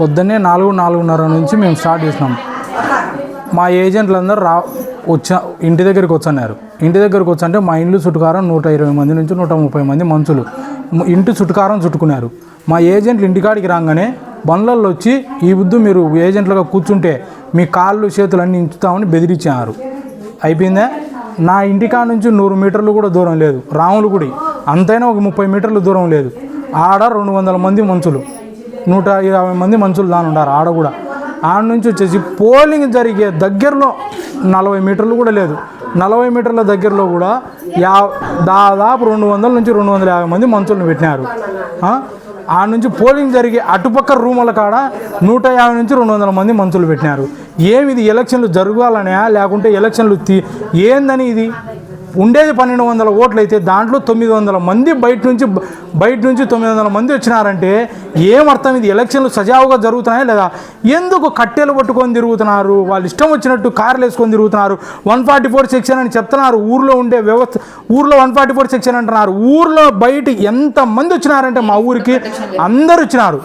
పొద్దున్నే నాలుగు నాలుగున్నర నుంచి మేము స్టార్ట్ చేసినాం. మా ఏజెంట్లందరూ రా వచ్చా ఇంటి దగ్గరికి వచ్చన్నారు. ఇంటి దగ్గరికి వచ్చంటే మా ఇండ్లు చుట్టుకారం నూట ఇరవై మంది నుంచి నూట ముప్పై మంది మనుషులు. ఇంటి చుట్టుకారం చుట్టుకున్నారు. మా ఏజెంట్లు ఇంటికాడికి రాగానే బండ్లల్లో వచ్చి ఈ బుద్ధు మీరు ఏజెంట్లుగా కూర్చుంటే మీ కాళ్ళు చేతులు అన్నీ ఇంచుతామని బెదిరించారు. అయిపోయిందా? నా ఇంటికా నుంచి నూరు మీటర్లు కూడా దూరం లేదు. రాములు గుడి అంతైనా ఒక ముప్పై మీటర్లు దూరం లేదు. ఆడ రెండు వందల మంది మనుషులు. నూట ఇరవై మంది మనుషులు దాని ఉండారు ఆడ కూడా. ఆడ నుంచి వచ్చేసి పోలింగ్ జరిగే దగ్గరలో నలభై మీటర్లు కూడా లేదు. నలభై మీటర్ల దగ్గరలో కూడా యా దాదాపు రెండు వందల నుంచి రెండు వందల యాభై మంది మనుషులను పెట్టినారు. ఆ? నుంచి పోలింగ్ జరిగే అటుపక్క రూముల కాడ నూట యాభై నుంచి రెండు వందల మంది మనుషులు పెట్టినారు. ఏమి ఇది? ఎలక్షన్లు జరగాలనే లేకుంటే ఎలక్షన్లు తీ ఏందని ఇది? ఉండేది పన్నెండు వందల ఓట్లు అయితే దాంట్లో తొమ్మిది వందల మంది బయట నుంచి బయట నుంచి తొమ్మిది వందల మంది వచ్చినారంటే ఏమర్థం ఇది? ఎలక్షన్లు సజావుగా జరుగుతున్నాయా లేదా? ఎందుకు కట్టెలు పట్టుకొని తిరుగుతున్నారు? వాళ్ళు ఇష్టం వచ్చినట్టు కార్లు వేసుకొని తిరుగుతున్నారు. వన్ ఫార్టీ ఫోర్ సెక్షన్ అని చెప్తున్నారు. ఊర్లో ఉండే వ్యవస్థ ఊర్లో వన్ ఫార్టీ ఫోర్ సెక్షన్ అంటున్నారు. ఊర్లో బయట ఎంత మంది వచ్చినారంటే మా ఊరికి అందరు వచ్చినారు.